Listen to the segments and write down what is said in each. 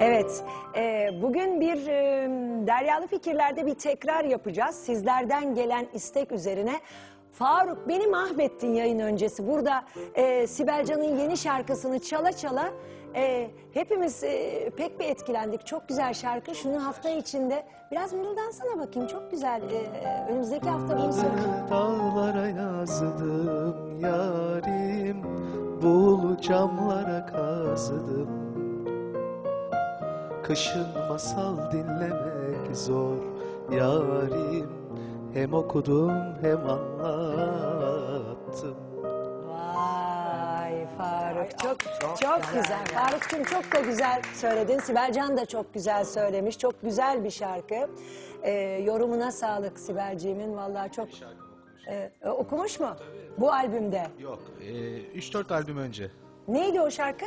Evet, e, bugün bir e, Deryalı Fikirler'de bir tekrar yapacağız. Sizlerden gelen istek üzerine. Faruk beni mahvettin yayın öncesi. Burada e, Sibel Can'ın yeni şarkısını çala çala e, hepimiz e, pek bir etkilendik. Çok güzel şarkı. Şunu hafta içinde biraz mırıldansana bakayım. Çok güzel. E, önümüzdeki hafta bunu söyle. Dağlara yazdım yarim Buğulu camlara kazıdım Kışın masal dinlemek zor yarim Hem okudum hem anlattım Vay Faruk çok çok, güzel. Faruk'cum çok da güzel söyledin. Sibel Can da çok güzel söylemiş. Çok güzel bir şarkı. Ee, yorumuna sağlık Sibelciğimin. Vallahi çok Ee, okumuş mu? Bu albümde. Yok, e, 3-4 albüm önce. Neydi o şarkı?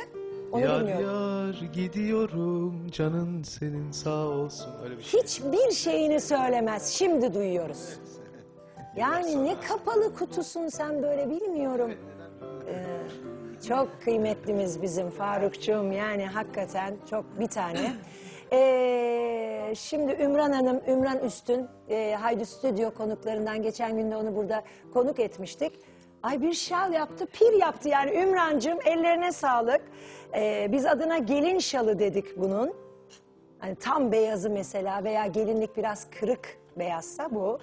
Onu Yar bilmiyorum. yar gidiyorum canın senin sağ olsun Öyle bir şey. Hiçbir şeyini söylemez. Şimdi duyuyoruz. Yani ne kapalı kutusun sen böyle bilmiyorum. Ee, çok kıymetlimiz bizim Farukçuğum yani hakikaten çok bir tane. Ee, şimdi Ümran Hanım, Ümran Üstün, e, Haydi Stüdyo konuklarından geçen gün de onu burada konuk etmiştik. Ay bir şal yaptı, pir yaptı yani Ümrancığım ellerine sağlık. Ee, biz adına gelin şalı dedik bunun. Hani tam beyazı mesela veya gelinlik biraz kırık beyazsa bu.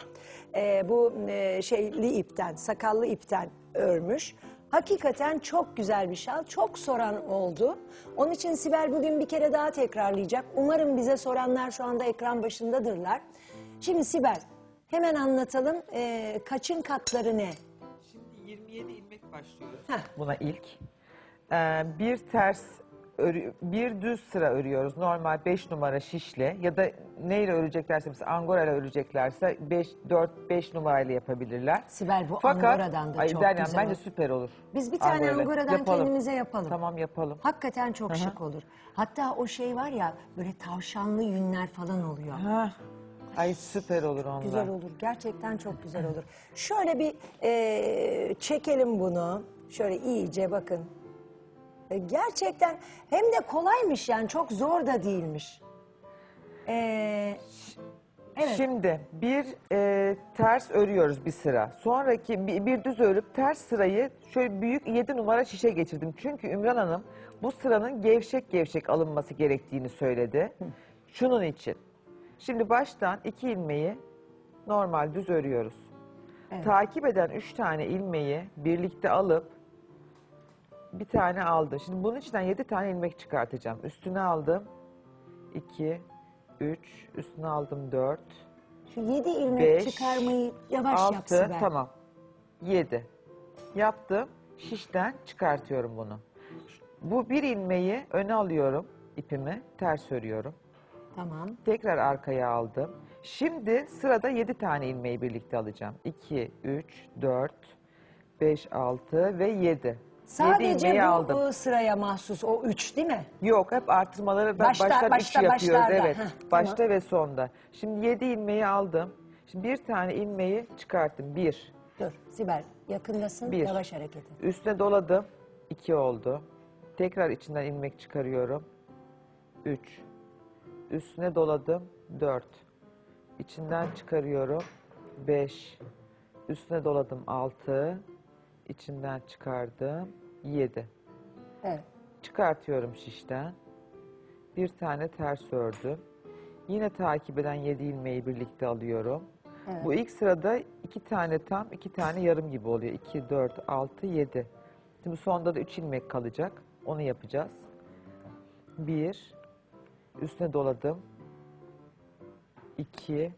Ee, bu e, şeyli ipten, sakallı ipten örmüş. Hakikaten çok güzel bir şal. Çok soran oldu. Onun için Sibel bugün bir kere daha tekrarlayacak. Umarım bize soranlar şu anda ekran başındadırlar. Şimdi Sibel hemen anlatalım. Ee, kaçın katları ne? Şimdi 27 ilmek başlıyoruz. Heh. Buna ilk. Ee, bir ters, örü- bir düz sıra örüyoruz. Normal 5 numara şişle ya da neyle öreceklerse mesela angora ile öreceklerse 5 4 5 numarayla yapabilirler. Sibel bu Fakat angoradan da ay, çok Deryan, güzel bence süper olur. Biz bir tane Angorayla. angoradan Yapalım. kendimize yapalım. Tamam yapalım. Hakikaten çok şık olur. Hatta o şey var ya böyle tavşanlı yünler falan oluyor. Ha. Ay süper olur onlar. Güzel olur. Gerçekten çok güzel olur. Şöyle bir e, çekelim bunu. Şöyle iyice bakın. E, gerçekten hem de kolaymış yani çok zor da değilmiş. E, Evet. Şimdi bir e, ters örüyoruz bir sıra. Sonraki bir, bir düz örüp ters sırayı şöyle büyük 7 numara şişe geçirdim. Çünkü Ümran Hanım bu sıranın gevşek gevşek alınması gerektiğini söyledi. Şunun için. Şimdi baştan iki ilmeği normal düz örüyoruz. Evet. Takip eden üç tane ilmeği birlikte alıp bir tane aldım. Şimdi bunun içinden yedi tane ilmek çıkartacağım. Üstüne aldım. 2, 3, üstüne aldım 4, şu yedi ilmek Beş, çıkarmayı yavaş yap 6, Sibel. tamam. 7. Yaptım. Şişten çıkartıyorum bunu. Bu bir ilmeği öne alıyorum ipimi, ters örüyorum. Tamam. Tekrar arkaya aldım. Şimdi sırada 7 tane ilmeği birlikte alacağım. 2, 3, 4, 5, 6 ve 7. Sadece ilmeği bu aldım. ıı, sıraya mahsus o üç değil mi? Yok hep artırmaları da Başta- baştan başta- üç yapıyoruz. başlarda. Evet. Heh, başta ve sonda. Şimdi 7 ilmeği aldım. Şimdi bir tane ilmeği çıkarttım. 1. Dur Sibel yakındasın Bir. yavaş hareket et. Üstüne doladım. 2 oldu. Tekrar içinden ilmek çıkarıyorum. 3. Üstüne doladım. 4. İçinden çıkarıyorum. 5. Üstüne doladım. 6. İçinden çıkardım. 7. Evet. Çıkartıyorum şişten. Bir tane ters ördüm. Yine takip eden 7 ilmeği birlikte alıyorum. Evet. Bu ilk sırada iki tane tam, iki tane yarım gibi oluyor. 2, 4, 6, 7. Şimdi sonda da 3 ilmek kalacak. Onu yapacağız. 1, üstüne doladım. 2,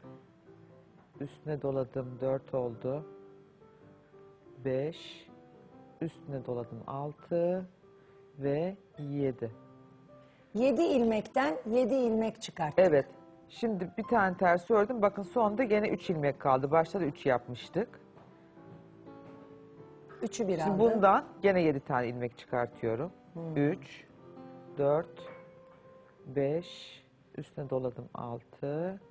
üstüne doladım. 4 oldu. 5, üstüne doladım. 6 ve 7. Yedi ilmekten yedi ilmek çıkart. Evet. Şimdi bir tane ters ördüm. Bakın sonda gene 3 ilmek kaldı. Başta da 3 yapmıştık. Üçü bir Şimdi aldı. bundan gene 7 tane ilmek çıkartıyorum. 3, 4, 5, üstüne doladım 6,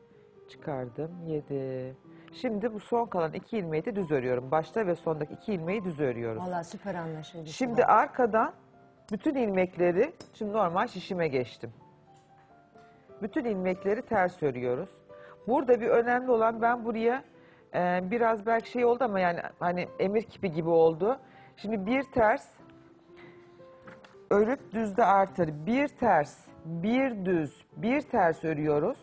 çıkardım 7. Şimdi bu son kalan 2 ilmeği de düz örüyorum. Başta ve sondaki 2 ilmeği düz örüyoruz. Vallahi süper anlaşıldı. Şimdi Sibel. arkadan bütün ilmekleri şimdi normal şişime geçtim. bütün ilmekleri ters örüyoruz. Burada bir önemli olan ben buraya e, biraz belki şey oldu ama yani hani emir kipi gibi oldu. Şimdi bir ters örüp düzde artır. Bir ters, bir düz, bir ters örüyoruz.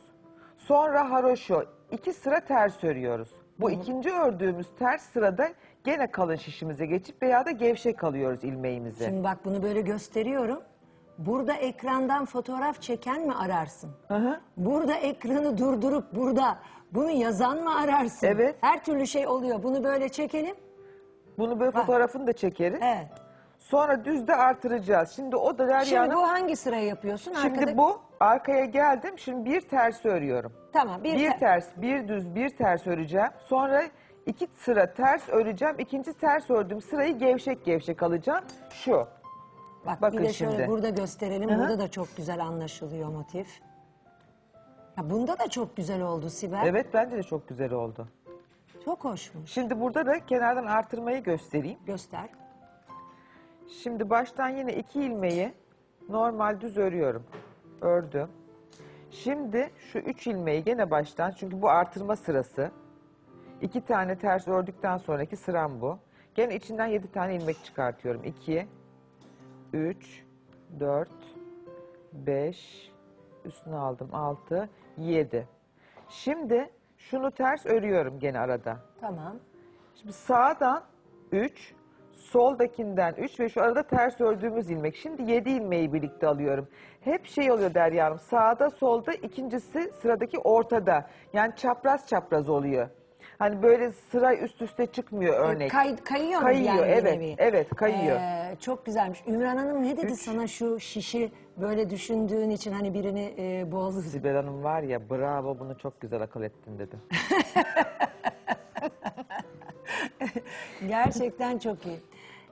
Sonra haroşo. iki sıra ters örüyoruz. Bu ikinci ördüğümüz ters sırada gene kalın şişimize geçip veya da gevşek alıyoruz ilmeğimizi. Şimdi bak bunu böyle gösteriyorum. Burada ekrandan fotoğraf çeken mi ararsın? Hı hı. Burada ekranı durdurup burada bunu yazan mı ararsın? Evet. Her türlü şey oluyor. Bunu böyle çekelim. Bunu böyle fotoğrafını da çekeriz. Evet. Sonra düzde artıracağız. Şimdi o da Derya Şimdi Hanım- bu hangi sırayı yapıyorsun? Şimdi Arkada- bu arkaya geldim. Şimdi bir ters örüyorum. Tamam bir, Bir, te- ters, bir düz, bir ters öreceğim. Sonra iki sıra ters öreceğim. İkinci ters ördüğüm sırayı gevşek gevşek alacağım. Şu. Bak bakın bir de şöyle şimdi. burada gösterelim. Hı hı. Burada da çok güzel anlaşılıyor motif. Ya bunda da çok güzel oldu Sibel. Evet bence de çok güzel oldu. Çok hoşmuş. Şimdi burada da kenardan artırmayı göstereyim. Göster. Şimdi baştan yine iki ilmeği normal düz örüyorum. Ördüm. Şimdi şu üç ilmeği gene baştan çünkü bu artırma sırası. İki tane ters ördükten sonraki sıram bu. Gene içinden yedi tane ilmek çıkartıyorum. İki, üç, dört, beş, üstüne aldım altı, yedi. Şimdi şunu ters örüyorum gene arada. Tamam. Şimdi sağdan 3, soldakinden 3 ve şu arada ters ördüğümüz ilmek. Şimdi 7 ilmeği birlikte alıyorum. Hep şey oluyor Derya Hanım, sağda solda ikincisi sıradaki ortada. Yani çapraz çapraz oluyor. Hani böyle sıra üst üste çıkmıyor örnek. Kay, kayıyor mu Kayıyor, yani bir evet, nevi? evet, kayıyor. Ee, çok güzelmiş. Ümran Hanım ne dedi Üç. sana şu şişi böyle düşündüğün için hani birini e, boğazı... Sibel Hanım var ya bravo bunu çok güzel akıl ettin dedi. Gerçekten çok iyi.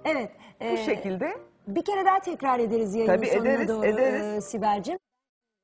Evet. Bu e, şekilde Bir kere daha tekrar ederiz yayının Tabii sonuna ederiz, doğru ederiz. e, Sibel'cim.